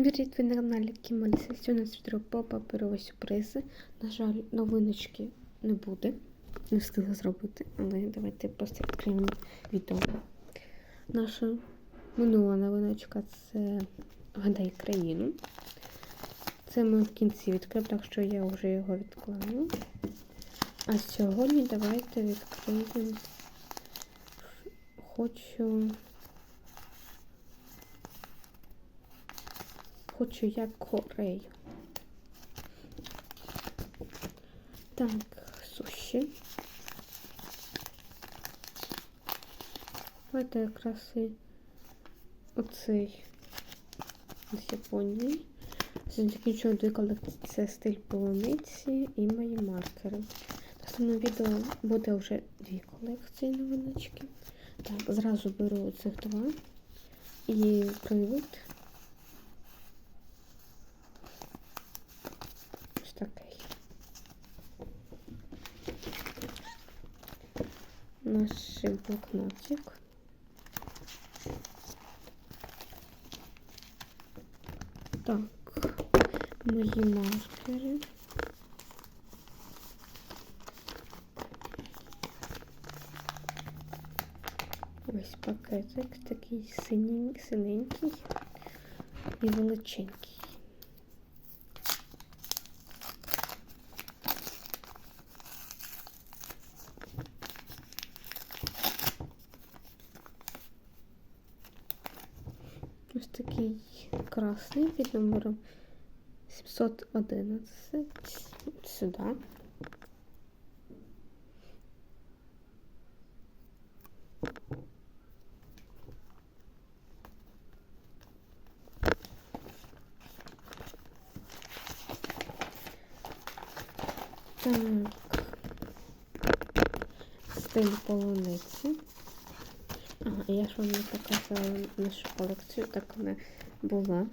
Всім привіт, ви на каналі Кімаліса. Сьогодні нас по паперові сюрпризи. На жаль, новиночки не буде. Не встигла зробити, але давайте просто відкриємо відео. Наша минула новиночка це Гадай країну. Це ми в кінці відкрив, так що я вже його відклала. А сьогодні давайте відкриємо. Хочу. Хочу як Корею. Так, суші. Давайте якраз і оцей з Японії. Сьогодні дві колекції. Це стиль полуниці і мої маркери. В наступному відео буде вже дві колекції новиночки. Так, зразу беру цих два і привид. такий. Наш блокнотик. Так, мої маркери. Ось пакетик такий синій, синенький і величенький. Такий красний під номером 711 сюди. Так, стиль полуниці. Я ж вам не показала нашу колекцію, так вона була.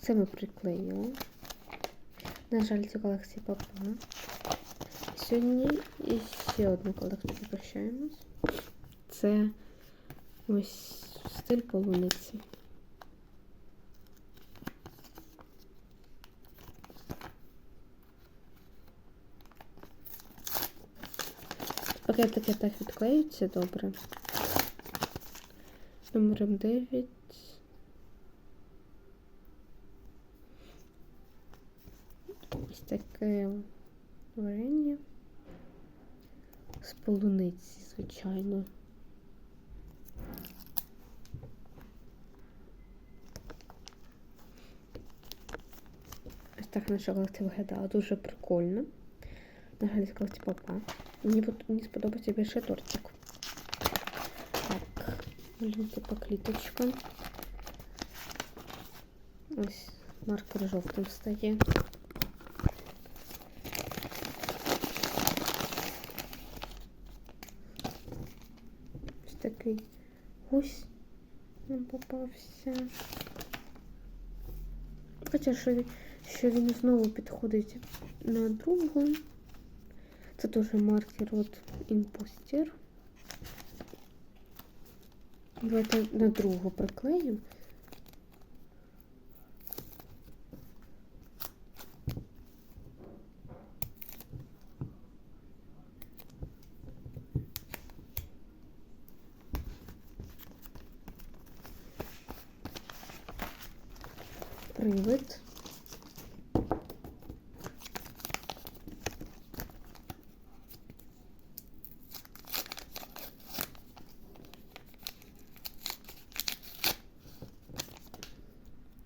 Це ми приклеїли. На жаль, цю колекцію попала. Сьогодні і ще одну колекцію прощаємось. Це ось стиль полуниці. Пакетики так відклеються добре. Номером 9. Ось таке варення з полуниці, звичайно. Ось так наша колекція виглядала дуже прикольно. На жаль, колекція попа. Мені, мені сподобається більше тортик. Так, малюнки по кліточкам. Ось маркер жовтим стає. Ось такий гусь нам попався. Хоча що він, що він знову підходить на другу. Це теж маркер от імпостер. Давайте на другу приклеїмо. Привид.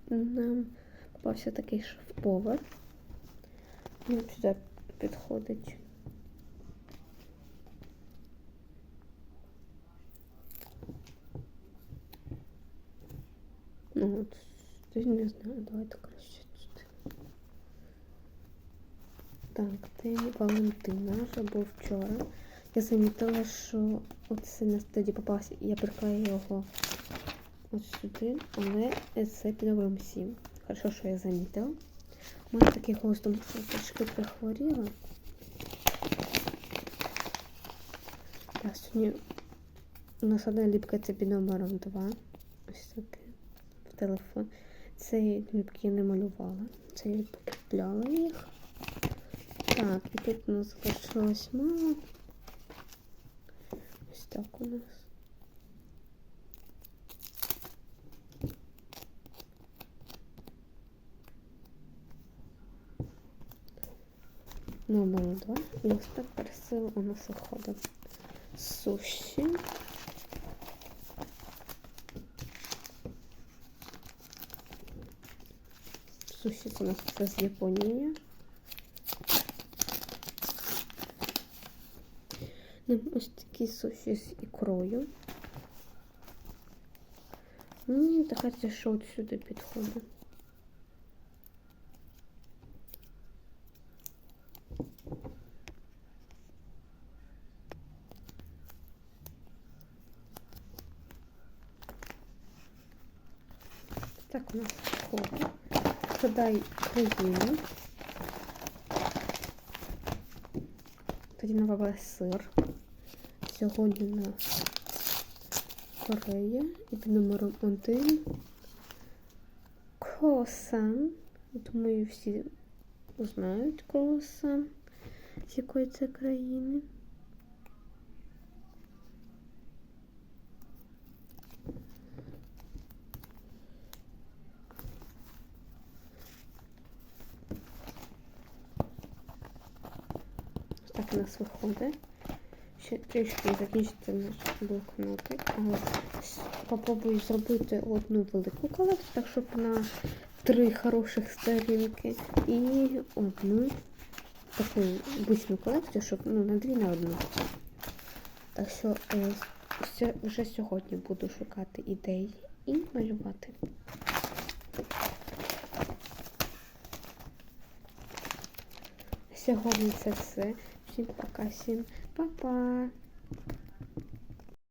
Нам попався такий шеф-повар. Він сюди підходить. Ну от, не знаю, давайте краще тут. Так, День Валентина вже був вчора. Я замітила, що оце на тоді попався, я приклею його ось сюди, але це під номером 7. Хорошо, що я замітила. У мене такий голос тому трошки прихворіла. Так, сьогодні у нас одна ліпка це під номером 2. Ось таке. В телефон. Ці дрібки я не малювала. Це я покупляла їх. Так, і тут у нас залишилось мало. Ось так у нас. Номер два. І ось так красиво у нас виходить. Суші. Суші це у нас це з Японії. Ось такі суші з ікрою. Мені здається, що от сюди підходить. Так у нас виходить. Згадай країну. Тоді навела сир. Сьогодні у нас Корея і під номером один круасан. Думаю, всі знають круасан, з якої це країни. Ось так у нас виходить. Ще трішки закінчити наш блокнотик, попробую зробити одну велику колекцію, так щоб на три хороших сторінки і одну таку обичну колекцію, щоб ну, на дві на одну. Так що все, вже сьогодні буду шукати ідеї і малювати. Сьогодні це все. Всім пока, всім па-па.